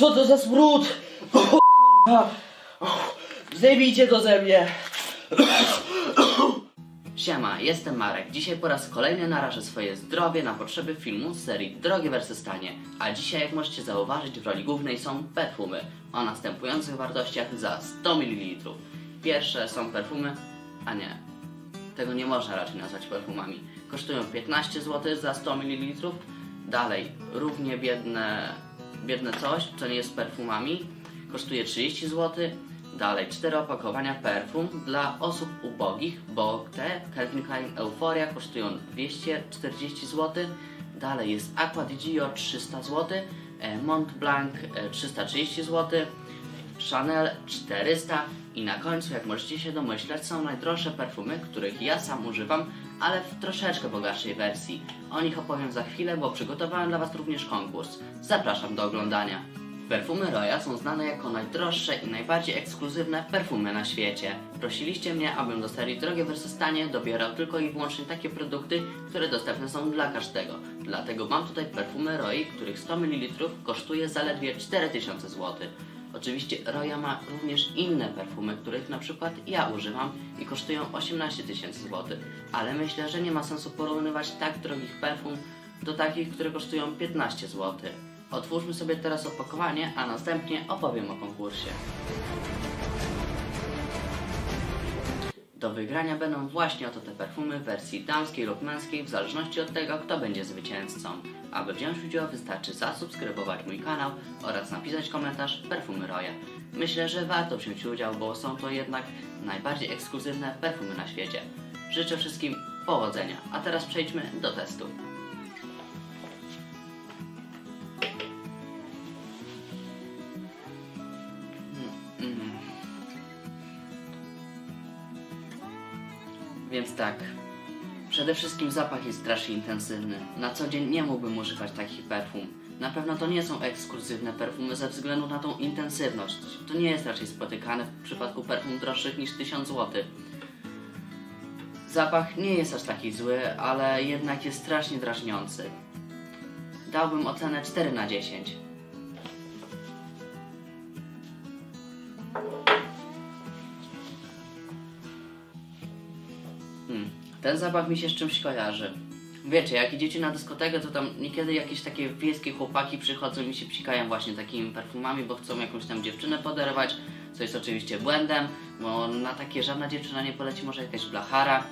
Co to za smród? Zdejmijcie to ze mnie! Siema, jestem Marek. Dzisiaj po raz kolejny narażę swoje zdrowie na potrzeby filmu z serii Drogie wersy Stanie. A dzisiaj, jak możecie zauważyć, w roli głównej są perfumy o następujących wartościach za 100 ml. Pierwsze są perfumy, a nie, tego nie można raczej nazwać perfumami. Kosztują 15 zł za 100 ml. Dalej, równie biedne, biedne coś, co nie jest perfumami, kosztuje 30 zł. Dalej, cztery opakowania perfum dla osób ubogich, bo te Calvin Klein Euphoria kosztują 240 zł. Dalej jest Aqua di Gio 300 zł, e, Mont Blanc e, 330 zł, Chanel 400 i na końcu, jak możecie się domyśleć, są najdroższe perfumy, których ja sam używam, ale w troszeczkę bogatszej wersji. O nich opowiem za chwilę, bo przygotowałem dla Was również konkurs. Zapraszam do oglądania. Perfumy Roya są znane jako najdroższe i najbardziej ekskluzywne perfumy na świecie. Prosiliście mnie, abym do serii Drogie vs. Tanie dobierał tylko i wyłącznie takie produkty, które dostępne są dla każdego. Dlatego mam tutaj perfumy Roy, których 100 ml kosztuje zaledwie 4000 zł. Oczywiście Roya ma również inne perfumy, których na przykład ja używam i kosztują 18 tysięcy złotych, ale myślę, że nie ma sensu porównywać tak drogich perfum do takich, które kosztują 15 zł. Otwórzmy sobie teraz opakowanie, a następnie opowiem o konkursie. Do wygrania będą właśnie oto te perfumy w wersji damskiej lub męskiej, w zależności od tego, kto będzie zwycięzcą. Aby wziąć udział, wystarczy zasubskrybować mój kanał oraz napisać komentarz perfumy Roya. Myślę, że warto wziąć udział, bo są to jednak najbardziej ekskluzywne perfumy na świecie. Życzę wszystkim powodzenia, a teraz przejdźmy do testu. Więc tak. Przede wszystkim zapach jest strasznie intensywny. Na co dzień nie mógłbym używać takich perfum. Na pewno to nie są ekskluzywne perfumy ze względu na tą intensywność. To nie jest raczej spotykane w przypadku perfum droższych niż 1000 zł. Zapach nie jest aż taki zły, ale jednak jest strasznie drażniący. Dałbym ocenę 4 na 10. Ten zapach mi się z czymś kojarzy. Wiecie, jak idziecie na dyskotekę, to tam niekiedy jakieś takie wiejskie chłopaki przychodzą i się psikają właśnie takimi perfumami, bo chcą jakąś tam dziewczynę poderwać, co jest oczywiście błędem, bo na takie żadna dziewczyna nie poleci, może jakaś blachara.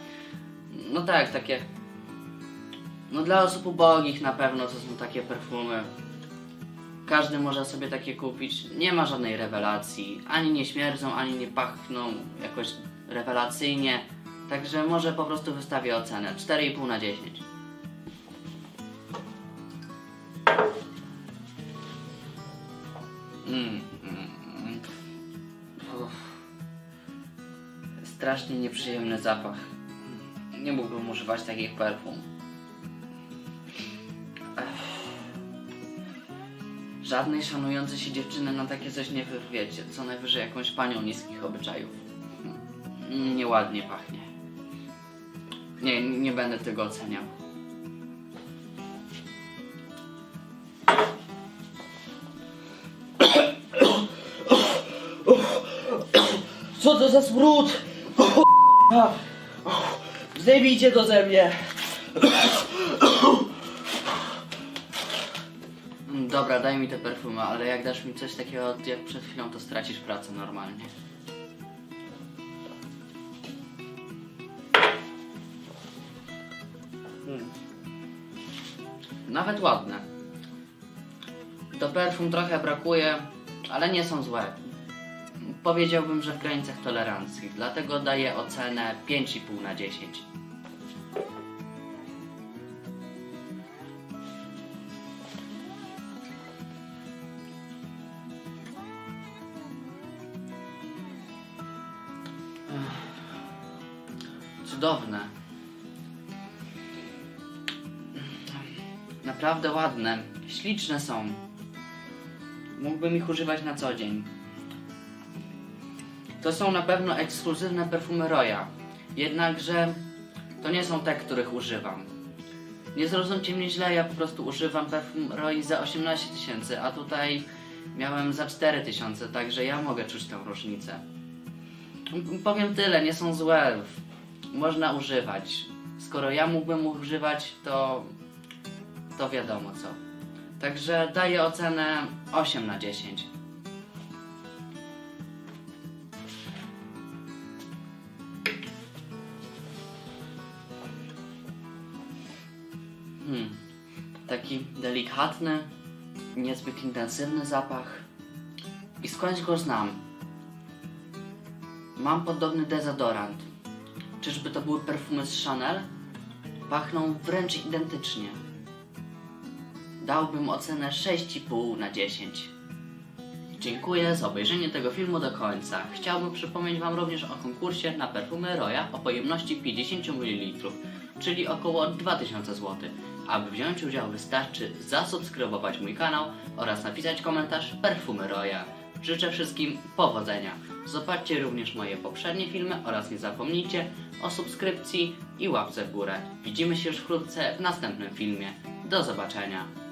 No tak, takie... No dla osób ubogich na pewno to są takie perfumy. Każdy może sobie takie kupić. Nie ma żadnej rewelacji. Ani nie śmierdzą, ani nie pachną jakoś rewelacyjnie. Także może po prostu wystawię ocenę 4,5 na 10. Mm, mm, mm. Strasznie nieprzyjemny zapach. Nie mógłbym używać takich perfum. Żadnej szanującej się dziewczyny na takie coś nie wyrwiecie. Co najwyżej jakąś panią niskich obyczajów. Mm, Nieładnie pachnie. Nie, nie będę tego oceniał. Co to za smród? Zdejmijcie to ze mnie! Dobra, daj mi te perfumy, ale jak dasz mi coś takiego jak przed chwilą, to stracisz pracę normalnie. Nawet ładne. Do perfum trochę brakuje, ale nie są złe. Powiedziałbym, że w granicach tolerancji, dlatego daję ocenę 5,5 na 10. Cudowne. Naprawdę ładne. Śliczne są. Mógłbym ich używać na co dzień. To są na pewno ekskluzywne perfumy Roya. Jednakże to nie są te, których używam. Nie zrozumcie mnie źle, ja po prostu używam perfum Roy za 18 tysięcy, a tutaj miałem za 4000, także ja mogę czuć tę różnicę. Powiem tyle, nie są złe. Można używać. Skoro ja mógłbym używać, to to wiadomo co. Także daję ocenę 8 na 10. Hmm. Taki delikatny, niezbyt intensywny zapach. I skądś go znam. Mam podobny dezodorant. Czyżby to były perfumy z Chanel? Pachną wręcz identycznie. Dałbym ocenę 6,5 na 10. Dziękuję za obejrzenie tego filmu do końca. Chciałbym przypomnieć Wam również o konkursie na perfumy Roya o pojemności 50 ml, czyli około 2000 zł. Aby wziąć udział wystarczy zasubskrybować mój kanał oraz napisać komentarz perfumy Roya. Życzę wszystkim powodzenia. Zobaczcie również moje poprzednie filmy oraz nie zapomnijcie o subskrypcji i łapce w górę. Widzimy się już wkrótce w następnym filmie. Do zobaczenia.